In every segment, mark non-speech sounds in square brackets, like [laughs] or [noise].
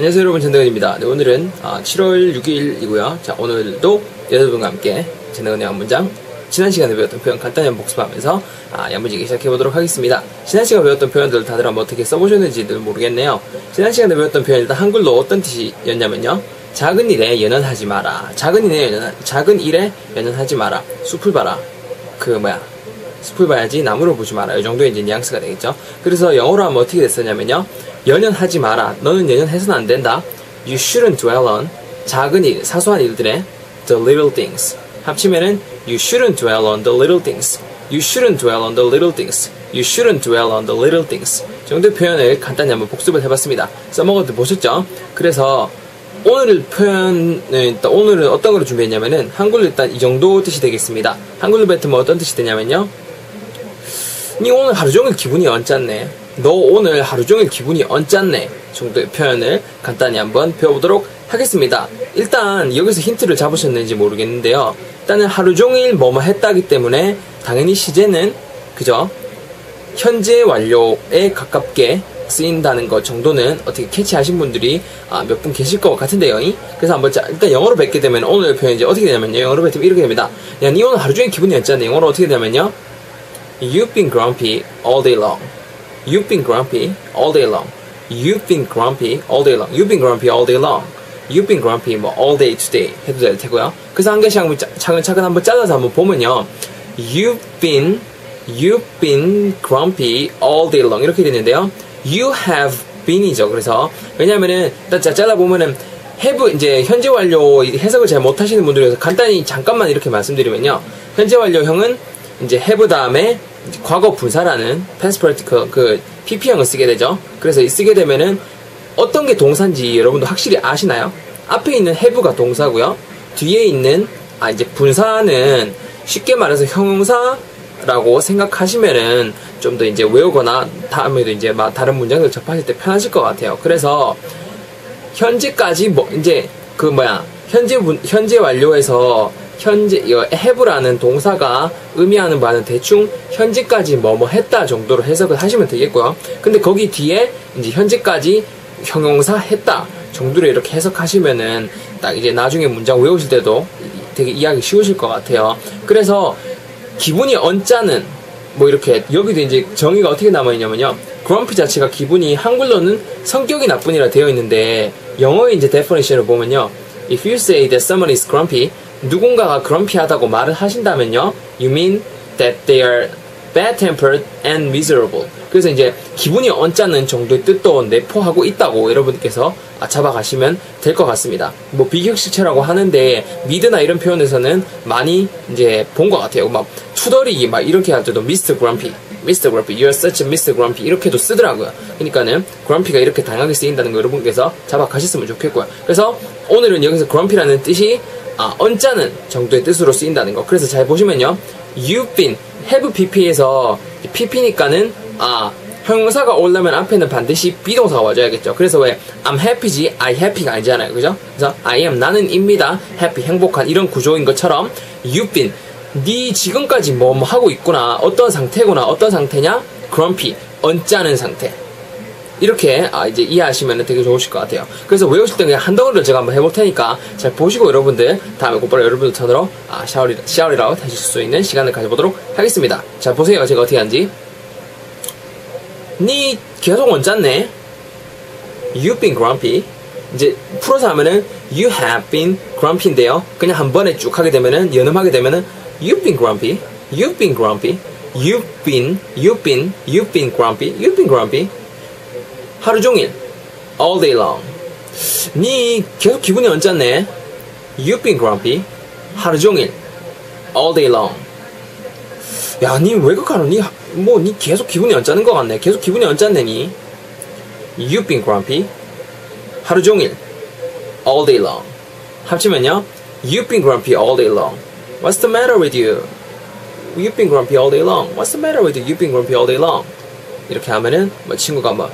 안녕하세요 여러분 전대건입니다. 네, 오늘은 아, 7월 6일이고요. 자 오늘도 여러분과 함께 전대건의 한 문장 지난 시간에 배웠던 표현 간단히 한번 복습하면서 아, 야무지게 시작해보도록 하겠습니다. 지난 시간에 배웠던 표현들 다들 한번 어떻게 써보셨는지 는 모르겠네요. 지난 시간에 배웠던 표현 일단 한글로 어떤 뜻이었냐면요. 작은 일에 연연하지 마라. 작은 일에 연연, 작은 일에 연연하지 마라. 숲을 봐라. 그 뭐야 숲을 봐야지 나무를 보지 마라. 이 정도의 이제 뉘앙스가 되겠죠. 그래서 영어로 하면 어떻게 됐었냐면요. 연연하지 마라. 너는 연연해서는 안 된다. You shouldn't dwell on 작은 일, 사소한 일들의 the little things. 합치면은 You shouldn't dwell on the little things. You shouldn't dwell on the little things. You shouldn't dwell on the little things. 정도의 표현을 간단히 한번 복습을 해봤습니다. 써먹어도 보셨죠? 그래서 오늘 표현은 오늘은 어떤 걸 준비했냐면은 한글로 일단 이 정도 뜻이 되겠습니다. 한글로 뱉으면 어떤 뜻이 되냐면요. 니 오늘 하루 종일 기분이 언짢네. 너 오늘 하루 종일 기분이 언짢네. 정도의 표현을 간단히 한번 배워보도록 하겠습니다. 일단 여기서 힌트를 잡으셨는지 모르겠는데요. 일단은 하루 종일 뭐뭐 했다기 때문에 당연히 시제는 그죠? 현재 완료에 가깝게 쓰인다는 것 정도는 어떻게 캐치하신 분들이 아, 몇 분 계실 것 같은데요. 그래서 한번 자, 일단 영어로 뵙게 되면 오늘 표현 이 제 어떻게 되냐면요. 영어로 뱉으면 이렇게 됩니다. 야, 니 오늘 하루 종일 기분이 없잖아. 영어로 어떻게 되냐면요. You've been grumpy all day long. You've been grumpy all day long. You've been grumpy all day long. You've been grumpy all day long. You've been grumpy 뭐 all day today 해도 될 테고요. 그래서 한 개씩 한번 차근차근 한번 잘라서 한번 보면요. You've been You've been grumpy all day long 이렇게 되는데요. You have been이죠. 그래서 왜냐면은 일단 잘라 보면은 have 이제 현재 완료 해석을 잘 못하시는 분들에서 간단히 잠깐만 이렇게 말씀드리면요. 현재 완료형은 이제 have 다음에 과거 분사라는 past particle 그 pp형을 쓰게 되죠. 그래서 쓰게 되면은 어떤 게 동사인지 여러분도 확실히 아시나요? 앞에 있는 have가 동사고요. 뒤에 있는 아 이제 분사는 쉽게 말해서 형용사라고 생각하시면은 좀 더 이제 외우거나 다음에도 이제 막 다른 문장들 접하실 때 편하실 것 같아요. 그래서 현재까지 뭐 이제 그 뭐야 현재 현재 완료해서 현재 have라는 동사가 의미하는 바는 대충 현재까지 뭐뭐 했다 정도로 해석을 하시면 되겠고요. 근데 거기 뒤에 이제 현재까지 형용사 했다 정도로 이렇게 해석하시면은 딱 이제 나중에 문장 외우실 때도 되게 이해하기 쉬우실 것 같아요. 그래서 기분이 언짢은 뭐 이렇게 여기도 이제 정의가 어떻게 남아 있냐면요. grumpy 자체가 기분이 한글로는 성격이 나쁜이라 되어 있는데 영어의 이제 definition을 보면요. If you say that someone is grumpy, 누군가가 grumpy하다고 말을 하신다면요. You mean that they are bad-tempered and miserable. 그래서 이제 기분이 언짢은 정도의 뜻도 내포하고 있다고 여러분께서 잡아가시면 될 것 같습니다. 뭐 비격실체라고 하는데 미드나 이런 표현에서는 많이 이제 본 것 같아요. 막 투덜이기 막 이렇게 할 때도 Mr. Grumpy, Mr. Grumpy, You're such a Mr. Grumpy 이렇게도 쓰더라고요. 그러니까는 Grumpy가 이렇게 다양하게 쓰인다는 거 여러분께서 잡아가셨으면 좋겠고요. 그래서 오늘은 여기서 Grumpy라는 뜻이 아, 언짢은 정도의 뜻으로 쓰인다는 거. 그래서 잘 보시면요. You've been, have pp에서 pp니까는 아, 형용사가 올라면 앞에는 반드시 비동사가 와줘야겠죠. 그래서 왜 I'm happy지 I happy가 아니잖아요. 그죠? 그래서 I am 나는 입니다. happy 행복한 이런 구조인 것처럼 you've been 네 지금까지 뭐, 뭐 하고 있구나. 어떤 상태구나. 어떤 상태냐? grumpy 언짢은 상태. 이렇게 아, 이제 이해하시면 되게 좋으실 것 같아요. 그래서 외우실 때 그냥 한 덩어리를 제가 한번 해볼 테니까 잘 보시고 여러분들 다음에 곧바로 여러분들 턴으로 아, 샤워리, 샤워리라웃 하실 수 있는 시간을 가져보도록 하겠습니다. 자 보세요. 제가 어떻게 하는지. 니 계속 언짢네. You've been grumpy. 이제 풀어서 하면은 You have been grumpy인데요. 그냥 한 번에 쭉 하게 되면은 연음하게 되면은 You've been grumpy You've been grumpy You've been You've been You've been grumpy You've been grumpy 하루 종일 all day long 니 계속 기분이 언짢네 You've been grumpy 하루 종일 all day long 야, 니 외국하노? 니, 뭐, 니 계속 기분이 언짢은 것 같네. 계속 기분이 언짢네, 니. You've been grumpy. 하루 종일. All day long. 합치면요. You've been grumpy all day long. What's the matter with you? You've been grumpy all day long. What's the matter with you? You've been grumpy all day long. 이렇게 하면은, 뭐, 친구가 뭐,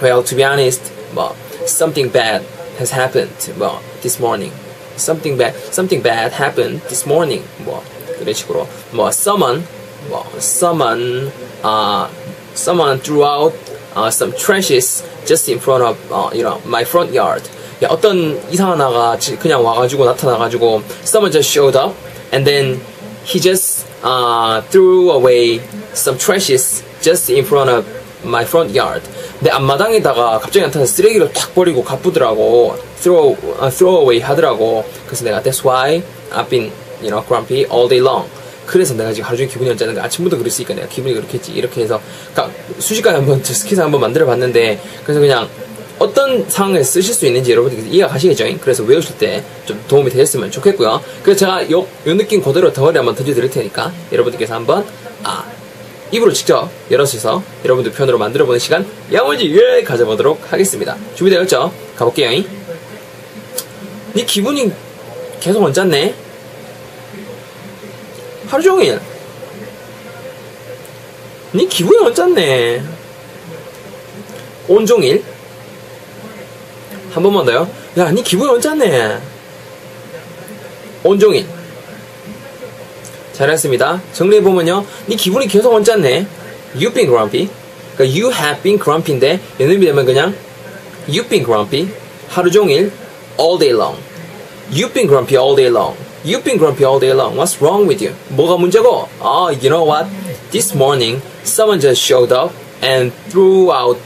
Well, to be honest, 뭐, something bad has happened, 뭐, this morning. Something bad, something bad happened this morning. 뭐, 이런 식으로. 뭐, someone, 뭐, someone, uh, someone threw out uh, some trashes just in front of uh, you know my front yard. 야, 어떤 이상한 아가 지- 그냥 와가지고 나타나가지고 someone just showed up and then he just uh, threw away some trashes just in front of my front yard. 내 앞마당에다가 갑자기 나타나서 쓰레기를 탁 버리고 가쁘더라고. throw uh, throw away 하더라고. 그래서 내가 that's why I've been you know grumpy all day long. 그래서 내가 지금 하루 종일 기분이 언짢은 거 아침부터 그랬으니까 내가 기분이 그렇겠지 이렇게 해서 그러니까 수식까지 한번 스키사 한번 만들어 봤는데 그래서 그냥 어떤 상황에 쓰실 수 있는지 여러분들께서 이해가 가시겠죠? 그래서 외우실 때 좀 도움이 되셨으면 좋겠고요. 그래서 제가 요, 요 느낌 그대로 덩어리 한번 들려드릴 테니까 여러분들께서 한번 아 입으로 직접 열어주셔서 여러분들 편으로 만들어보는 시간 야무지게 가져보도록 하겠습니다. 준비되었죠? 가볼게요. 네 기분이 계속 언짢네? 하루 종일 네 기분이 언짢네 온종일 한 번만 더요 야 네 기분이 언짢네 온종일 잘했습니다 정리해보면요 네 기분이 계속 언짢네 You've been grumpy 그러니까 you have been grumpy인데 연음이 되면 그냥 You've been grumpy 하루 종일 all day long You've been grumpy all day long. You've been grumpy all day long. What's wrong with you? 뭐가 문제고? Oh, you know what? This morning, someone just showed up and threw out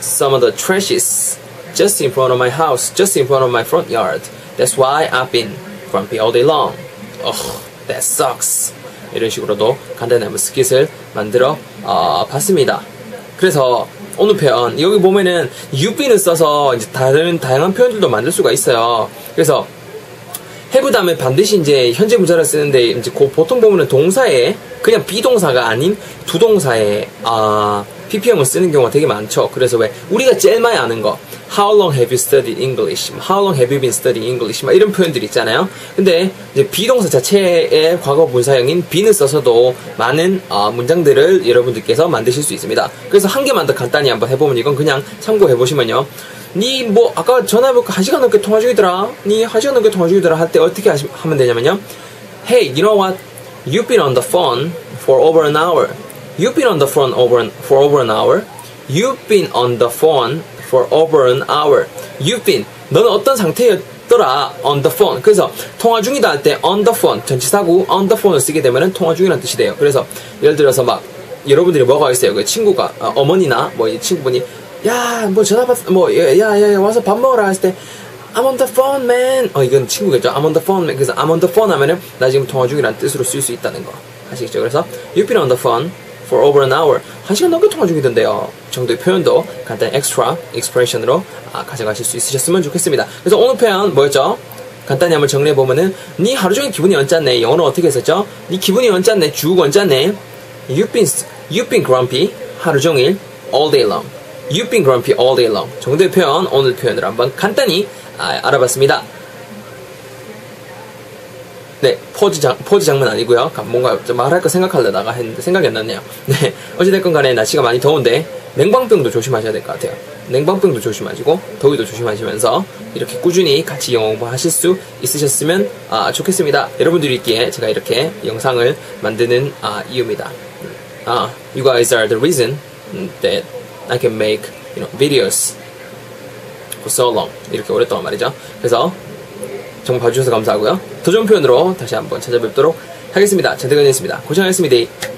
some of the trashes just in front of my house, just in front of my front yard. That's why I've been grumpy all day long. Ugh, That sucks. 이런 식으로도 간단한 스킷을 만들어 어, 봤습니다. 그래서 오늘 표현 여기 보면은 been을 써서 이제 다른 다양한 표현들도 만들 수가 있어요. 그래서 have 다음에 반드시 이제 현재 문자를 쓰는데 이제 그 보통 보면은 동사에 그냥 비동사가 아닌 두 동사에 아 PP형을 쓰는 경우가 되게 많죠. 그래서 왜 우리가 제일 많이 아는 거 How long have you studied English? How long have you been studying English? 막 이런 표현들이 있잖아요. 근데 이제 비동사 자체의 과거 분사형인 bene을 써서도 많은 아, 문장들을 여러분들께서 만드실 수 있습니다. 그래서 한 개만 더 간단히 한번 해보면 이건 그냥 참고해 보시면요. 니 뭐 아까 전화해볼까 한 시간 넘게 통화 중이더라. 니 한 시간 넘게 통화 중이더라 할 때 어떻게 하시, 하면 되냐면요. Hey, you know what? You've been on the phone for over an hour. You've been on the phone over for over an hour. You've been on the phone for over an hour. You've been. 너는 어떤 상태였더라? On the phone. 그래서 통화 중이다 할 때 on the phone 전치사구 on the phone을 쓰게 되면은 통화 중이라는 뜻이 돼요. 그래서 예를 들어서 막 여러분들이 뭐가 있어요? 그 친구가 어, 어머니나 뭐 이 친구분이 야 뭐 전화 받 뭐야야 와서 밥 먹으라 했을 때 I'm on the phone, man. 어, 이건 친구겠죠. I'm on the phone, man. 그래서 I'm on the phone 하면은 나 지금 통화 중이라는 뜻으로 쓸 수 있다는 거. 아시겠죠? 그래서 You've been on the phone for over an hour. 한 시간 넘게 통화 중이던데요. 정도의 표현도 간단 extra expression으로 아, 가져가실 수 있으셨으면 좋겠습니다. 그래서 오늘 표현 뭐였죠? 간단히 한번 정리해 보면은 네 하루 종일 기분이 언짢네. 영어로 어떻게 했었죠? 네 기분이 언짢네. 쭉 언짢네. You've been you've been grumpy 하루 종일 all day long. You've been grumpy all day long. 정도의 표현 오늘 표현을 한번 간단히 아, 알아봤습니다. 네, 포즈 장, 포즈 장면 아니고요. 뭔가 좀 말할 거 생각하려다가 했는데 생각이 안 났네요. [laughs] 네, 어찌됐건 간에 날씨가 많이 더운데 냉방병도 조심하셔야 될 것 같아요. 냉방병도 조심하시고 더위도 조심하시면서 이렇게 꾸준히 같이 영어 공부하실 수 있으셨으면 아, 좋겠습니다. 여러분들이 있기에 제가 이렇게 영상을 만드는 아, 이유입니다. 아, you guys are the reason that I can make you know, videos for so long 이렇게 오랫동안 말이죠. 그래서 정말 봐주셔서 감사하고요. 더 좋은 표현으로 다시 한번 찾아뵙도록 하겠습니다. 전태근이었습니다. 고생하셨습니다.